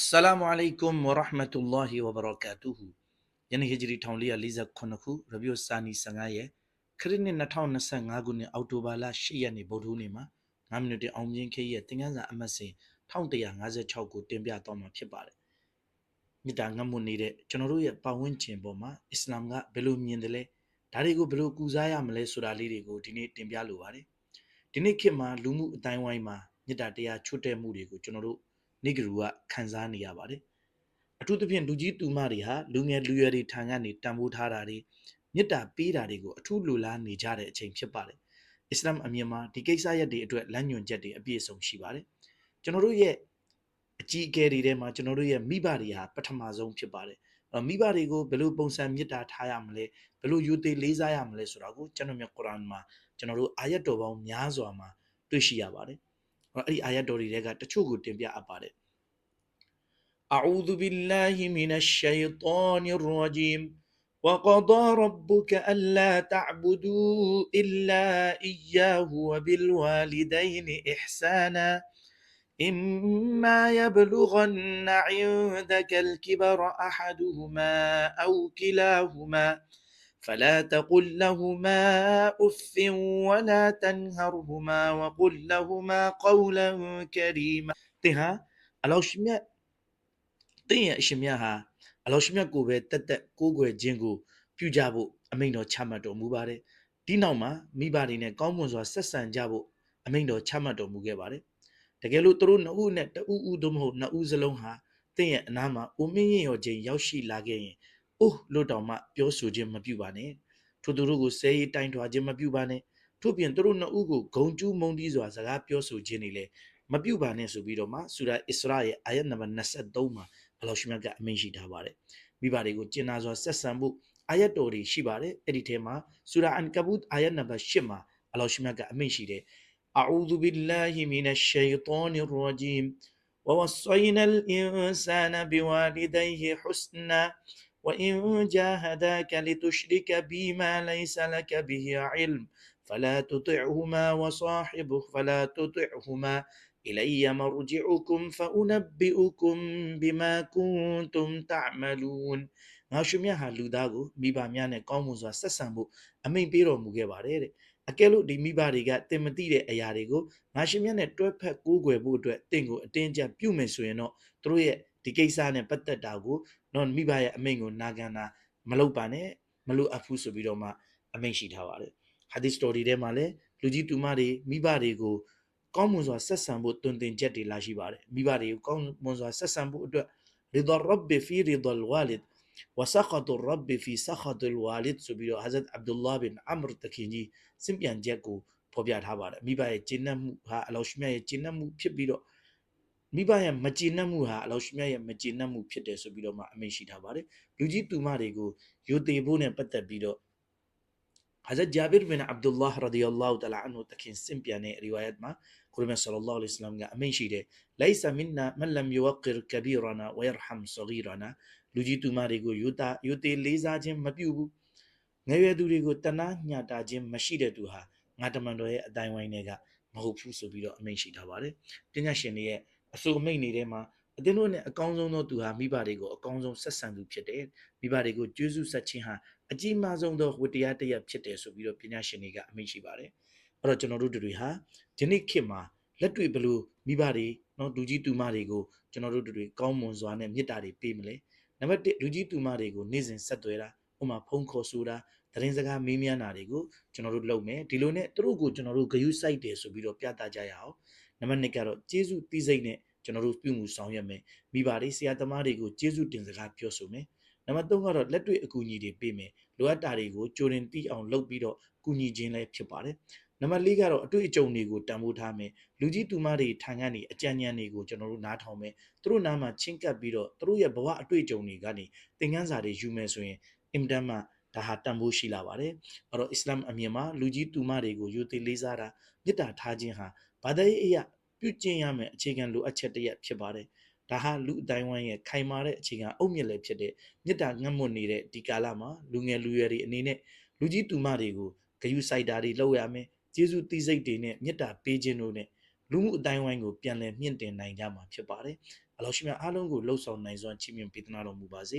Assalamu alaikum wa rahmatullahi wa barakatuhu ယနေ့ဟဂျရီ1448ခုရဘီယိုစာနီ15ရက်ခရစ်နှစ်2025ခုနှစ်အောက်တိုဘာလ10ရက်နေ့ဗုဒ္ဓဟူးနေ့မှာ9မိနစ်တင်အောင်မြင်ခေရဲ့သင်ခန်းစာအမှတ်စဉ်1156ကိုတင်ပြတော့မှာဖြစ်ပါတယ်မြစ်တာငတ်မွနေတဲ့ကျွန်တော်တို့ရဲ့ပတ်ဝန်းကျင်ပေါ်မှာအစ္စလာမ်ကဘယ်လိုမြင်တယ်လဲဒါတွေကိုဘယ်လိုကူစားရမလဲဆိုတာလေးတွေကိုဒီနေ့တင်ပြလိုပါတယ်ဒီနေ့ခေတ်မှာလူမှုအတိုင်းဝိုင်းမှာမြစ်တာတရားချွတ်တဲ့မှုတွေကိုကျွန်တော်တို့ နေဂရူကခံစားနေရပါတယ်အထူးသဖြင့်လူကြီးတူမတွေဟာလူငယ်လူရွယ်တွေထံကနေတံပိုးထားတာတွေမေတ္တာပေးတာတွေကိုအထူးလိုလားနေကြတဲ့အချိန်ဖြစ်ပါတယ်အစ္စလာမ်အမြင်မှာဒီကိစ္စရပ်တွေအတွက်လမ်းညွှန်ချက်တွေအပြည့်အစုံရှိပါတယ်ကျွန်တော်တို့ရဲ့အကြီးအကဲတွေထဲမှာကျွန်တော်တို့ရဲ့မိဘတွေဟာပထမဆုံးဖြစ်ပါတယ်အဲ့တော့မိဘတွေကိုဘယ်လိုပုံစံမေတ္တာထားရမလဲဘယ်လိုယူသေးလေးစားရမလဲဆိုတာကိုကျွန်တော်မြတ်ကုရ်အာန်မှာကျွန်တော်တို့အာယတ်တော်ပေါင်းများစွာမှာတွေ့ရှိရပါတယ် အဲ့တော့အဲ့ဒီအာယတ်တော်တွေကတချို့ကိုတင်ပြအပ်ပါတယ် أعوذ بالله من الشيطان الرجيم وقضى ربك ألا تعبدوا إلا إياه وبالوالدين إحسانا إما يبلغن عندك الكبر أحدهما أو كلاهما فلا تقل لهما أف ولا تنهرهما وقل لهما قولا كريما تها الله شمع တင့်ရဲ့အရှင်မြတ်ဟာအလောရှိမြတ်ကိုပဲတက်တက်ကိုးကွယ်ခြင်းကိုပြုကြဖို့အမိန့်တော်ချမှတ်တော်မူပါတယ်ဒီနောက်မှာမိဘတွေနဲ့ကောင်းမွန်စွာဆက်ဆံကြဖို့အမိန့်တော်ချမှတ်တော်မူခဲ့ပါတယ်တကယ်လို့သူတို့နှစ်ဦးနဲ့တဦးဦးသို့မဟုတ်နှစ်ဦးစလုံးဟာတင့်ရဲ့အနားမှာအိုမင်းရင်ရောခြင်းရောက်ရှိလာခဲ့ရင် အိုးလို့တောင်မှပြောဆိုခြင်းမပြုပါနဲ့ထိုသူတို့ကိုဆဲရေးတိုင်ထွာခြင်းမပြုပါနဲ့ထို့ပြင်သူတို့နှစ်ဦးကိုဂုံကျူးမုံတီးစွာစကားပြောဆိုခြင်းတွေလည်းမပြုပါနဲ့ဆိုပြီးတော့မှဆူရာအစ္စရာရဲ့အာယတ်နံပါတ်23မှာအလောရှိမြတ်ကအမိန့်ရှိထားပါတယ်မိဘတွေကိုကျင်နာစွာဆက်ဆံဖို့အာယတ်တော်တွေရှိပါတယ်အဲ့ဒီထဲမှာဆူရာအန်ကဘုတ်အာယတ်နံပါတ်8မှာအလောရှိမြတ်ကအမိန့်ရှိတယ်အူဇူဘီလာဟီမီနရှ်ရှိယတောနီရဂျီမ် ووصينا الإنسان بوالديه حسنا وإن جاهداك لتشرك بي ما ليس لك به علم فلا تطعهما وصاحبه فلا تطعهما إلي مرجعكم فأنبئكم بما كنتم تعملون ငါရှင်မြတ်ဟာလူသားကိုမိဘများနဲ့ကောင်းမွန်စွာဆက်ဆံဖို့အမိန့်ပေးတော်မူခဲ့ပါတယ်တဲ့အကယ်လို့ဒီမိဘတွေကတင်မသိတဲ့အရာတွေကိုငါရှင်မြတ်နဲ့တွဲဖက်ကိုးကွယ်ဖို့အတွက်တင့်ကိုအတင်းကျပ်ပြုမယ်ဆိုရင်တော့သူတို့ရဲ့ ဒီကိစ္စနဲ့ပတ်သက်တာကိုနော်မိဘရဲ့အမိန့်ကိုနာခံတာမလုပ်ပါနဲ့မလိုအပ်ဘူးဆိုပြီးတော့မှအမိန့်ရှိထားပါတယ်ဟာဒီစတိုရီထဲမှာလည်းလူကြီးတူမတွေမိဘတွေကိုကောင်းမွန်စွာဆက်ဆံဖို့တွင်တင်ချက်တွေလာရှိပါတယ်မိဘတွေကိုကောင်းမွန်စွာဆက်ဆံဖို့အတွက်ရီဒါရဘ်ဖီရီဒါလ်ဝါလစ်ဝဆခတ်ရဘ်ဖီဆခတ်လ်ဝါလစ်ဆိုပြီးတော့ဟာဇတ်အဗ်ဒူလာဘင်အမရ်တခင်ကြီးစင်ပြန်ချက်ကိုဖော်ပြထားပါတယ်မိဘရဲ့ဂျင်းနတ်မှုဟာအလောရှမြတ်ရဲ့ဂျင်းနတ်မှုဖြစ်ပြီးတော့ မိဘရဲ့မကျင့်နှံ့မှုဟာအလောရှိမြတ်ရဲ့မကျင့်နှံ့မှုဖြစ်တယ်ဆိုပြီးတော့မှအမိန့်ရှိထားပါတယ်လူကြီးတူမတွေကိုယိုသေးဖို့နဲ့ပတ်သက်ပြီးတော့ Hazrat Jabir bin Abdullah radiyallahu ta'ala anhu တခင်စင်ပြန်တဲ့ riwayat မှာကိုရမဆလလောလ္လဟ်အလัยဟိဝါစလမ်ကအမိန့်ရှိတယ် laysa minna man lam yuwaqqir kabirana wa yarham saghirana လူကြီးသူမတွေကိုယူတာယူသေးလေးစားခြင်းမပြုဘူးငယ်ရွယ်သူတွေကိုတနာညှတာခြင်းမရှိတဲ့သူဟာငါတမန်တော်ရဲ့အတိုင်းဝိုင်းတွေကမဟုတ်ဘူးဆိုပြီးတော့အမိန့်ရှိထားပါတယ်ပညာရှင်တွေရဲ့ အဆိုအမိန့်တွေထဲမှာအသင်းတို့နဲ့အကောင်းဆုံးသောသူဟာမိဘတွေကိုအကောင်းဆုံးဆက်ဆံသူဖြစ်တယ်မိဘတွေကိုကျေးဇူးဆက်ခြင်းဟာအကြီးမားဆုံးသောဝတ္တရားတစ်ရပ်ဖြစ်တယ်ဆိုပြီးတော့ပညာရှင်တွေကအမိန့်ရှိပါတယ်အဲ့တော့ကျွန်တော်တို့တွေဟာဒီနေ့ခေတ်မှာလက်တွေ့ဘလို့မိဘတွေနော်လူကြီးတူမတွေကိုကျွန်တော်တို့တွေကောင်းမွန်စွာနဲ့မေတ္တာတွေပေးမလဲနံပါတ်1လူကြီးတူမတွေကိုနေ့စဉ်ဆက်သွယ်တာ ဥမာဖုန်းခေါ်ဆိုတာသတင်းစကားမေးမြန်းတာတွေကိုကျွန်တော်တို့လုပ်မယ်ဒီလိုနဲ့သူတို့ကိုကျွန်တော်တို့ဂရုစိုက်တယ်ဆိုပြီးတော့ပြသကြရအောင်နံပါတ်2ကတော့ကျေးဇူးတိစိတ်နဲ့ကျွန်တော်တို့ပြုမှုဆောင်ရွက်မယ်မိဘတွေဆရာသမားတွေကိုကျေးဇူးတင်စကားပြောဆိုမယ်နံပါတ်3ကတော့လက်တွေ့အကူအညီတွေပေးမယ်လိုအပ်တာတွေကိုကြိုတင်သိအောင်လုပ်ပြီးတော့ကူညီခြင်းလည်းဖြစ်ပါတယ်နံပါတ်၄ကတော့အတွေ့အကြုံတွေကိုတန်ဖိုးထားမယ်လူကြီးတူမတွေထံကနေအကြံဉာဏ်တွေကိုကျွန်တော်တို့နားထောင်မယ်သူတို့နားမှာချင်းကပ်ပြီးတော့သူတို့ရဲ့ဘဝအတွေ့အကြုံတွေကနေသင်ခန်းစာတွေယူမယ်ဆိုရင် အင်တန်မှဒါဟာတန်ဖိုးရှိလာပါတယ်အဲ့တော့အစ္စလာမ်အမြင်မှာလူကြီးတူမတွေကိုယူသေးလေးစားတာမေတ္တာထားခြင်းဟာဘာသာရေးအရာပြုကျင့်ရမယ်အခြေခံလိုအပ်ချက်တစ်ရပ်ဖြစ်ပါတယ်ဒါဟာလူအတိုင်းဝိုင်းရဲ့ခိုင်မာတဲ့အခြေခံအုတ်မြစ်လည်းဖြစ်တဲ့မေတ္တာငတ်မွတ်နေတဲ့ဒီကာလမှာလူငယ်လူရွယ်တွေအနေနဲ့လူကြီးတူမတွေကိုဂယုစိုက်တာတွေလုပ်ရမယ်ကျေးဇူးတိစိတ်တွေနဲ့မေတ္တာပေးခြင်းတို့နဲ့လူမှုအတိုင်းဝိုင်းကိုပြန်လည်မြင့်တင်နိုင်ကြမှာဖြစ်ပါတယ်အလောရှိမြတ်အားလုံးကိုလှုပ်ဆောင်နိုင်စွာချီးမြှင့်ပေးသနာတော်မူပါစေ